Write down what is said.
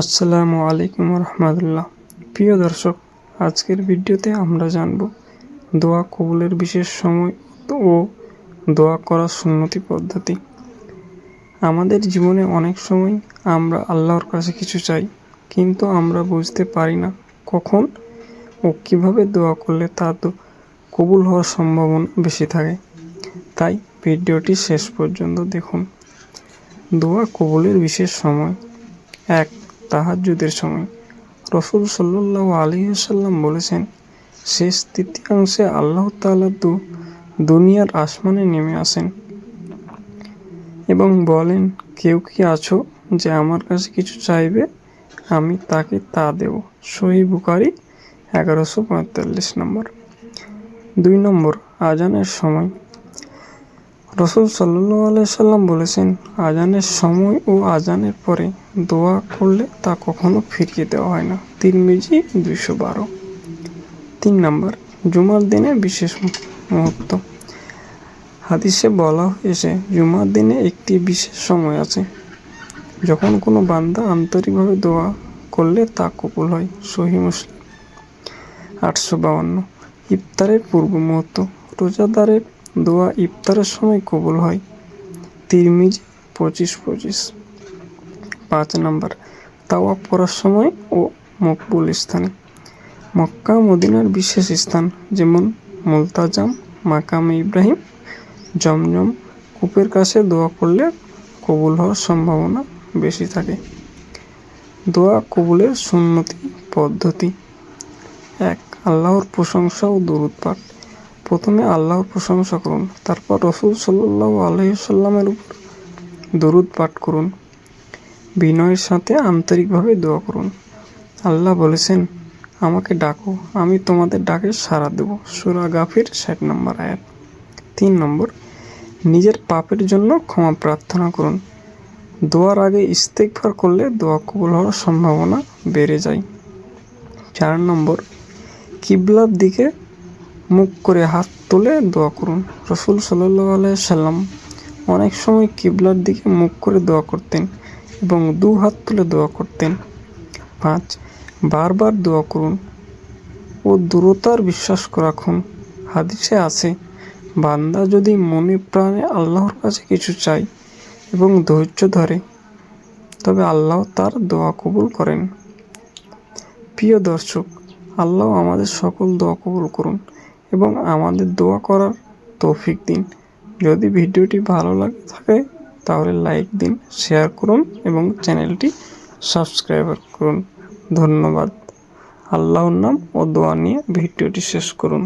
আসসালামু আলাইকুম রহমতুল্লাহ। প্রিয় দর্শক, আজকের ভিডিওতে আমরা জানব দোয়া কবুলের বিশেষ সময় ও দোয়া করার সুন্নতি পদ্ধতি। আমাদের জীবনে অনেক সময় আমরা আল্লাহর কাছে কিছু চাই, কিন্তু আমরা বুঝতে পারি না কখন ও কীভাবে দোয়া করলে তা তো কবুল হওয়ার সম্ভাবনা বেশি থাকে। তাই ভিডিওটি শেষ পর্যন্ত দেখুন। দোয়া কবুলের বিশেষ সময়। এক, তাহাজ্জুদের সময়। রসুল সাল্লাহ আলহিসাল্লাম বলেছেন, শেষ তৃতীয়াংশে আল্লাহ তাআলা তো দুনিয়ার আসমানে নেমে আসেন এবং বলেন, কেউ কি আছো যে আমার কাছে কিছু চাইবে? আমি তাকে তা দেব। সহি বুকারি এগারোশো পঁয়তাল্লিশ নম্বর। দুই নম্বর, আজানের সময়। রসুল সাল্লু আলাইসাল্লাম বলেছেন আজানের সময় ও আজানের পরে দোয়া করলে তা কখনো ফিরিয়ে দেওয়া হয় না। তিন মিজি দুইশো বারো। তিন নম্বর, জুমার দিনে বিশেষ মুহূর্ত। হাদিসে বলা হয়েছে, জুমার দিনে একটি বিশেষ সময় আছে, যখন কোনো বান্দা আন্তরিকভাবে দোয়া করলে তা কবুল হয়। সহি মুসলিম। আটশো বাউন্ন। ইফতারের পূর্ব মুহূর্ত। রোজাদারের দোয়া ইফতারের সময় কবুল হয়। তিরমিজ পঁচিশ পঁচিশ। পাঁচ নম্বর তাওয়া পড়ার সময় ও মকবুল স্থানে। মক্কা, মদিনার বিশেষ স্থান যেমন মুলতাজাম, মাকামে ইব্রাহিম, জমজম, কূপের কাছে দোয়া করলে কবুল হওয়ার সম্ভাবনা বেশি থাকে। দোয়া কবুলের সুন্নতি পদ্ধতি। এক, আল্লাহর প্রশংসা ও দরুদ পাঠ। প্রথমে আল্লাহর প্রশংসা করুন, তারপর রসুল সাল্লাহ আলহিসাল্লামের উপর দরুদ পাঠ করুন। বিনয়ের সাথে আন্তরিকভাবে দোয়া করুন। আল্লাহ বলেছেন, আমাকে ডাকো, আমি তোমাদের ডাকে সাড়া দেব। সুরা গাফির, ষাট নম্বর আয়াত। তিন নম্বর, নিজের পাপের জন্য ক্ষমা প্রার্থনা করুন। দোয়ার আগে ইস্তেকফার করলে দোয়া কবুল হওয়ার সম্ভাবনা বেড়ে যায়। চার নম্বর, কিবলার দিকে মুখ করে হাত তুলে দোয়া করুন। রসুল সাল্লাহ সাল্লাম অনেক সময় কিবলার দিকে মুখ করে দোয়া করতেন এবং দু হাত তুলে দোয়া করতেন। পাঁচ, বারবার দোয়া করুন ও দূরতার বিশ্বাস রাখুন। হাদিসে আছে, বান্দা যদি মনে প্রাণে আল্লাহর কাছে কিছু চায় এবং ধৈর্য ধরে, তবে আল্লাহ তার দোয়া কবুল করেন। প্রিয় দর্শক, আল্লাহ আমাদের সকল দোয়া কবুল করুন। এবং আমাদের দোয়া করার তৌফিক দিন। যদি ভিডিওটি ভালো লাগে থাকে, তাহলে লাইক দিন শেয়ার করুন এবং চ্যানেলটি সাবস্ক্রাইব করুন। ধন্যবাদ। আল্লাহর নাম ও দোয়া নিয়ে ভিডিওটি শেষ করুন।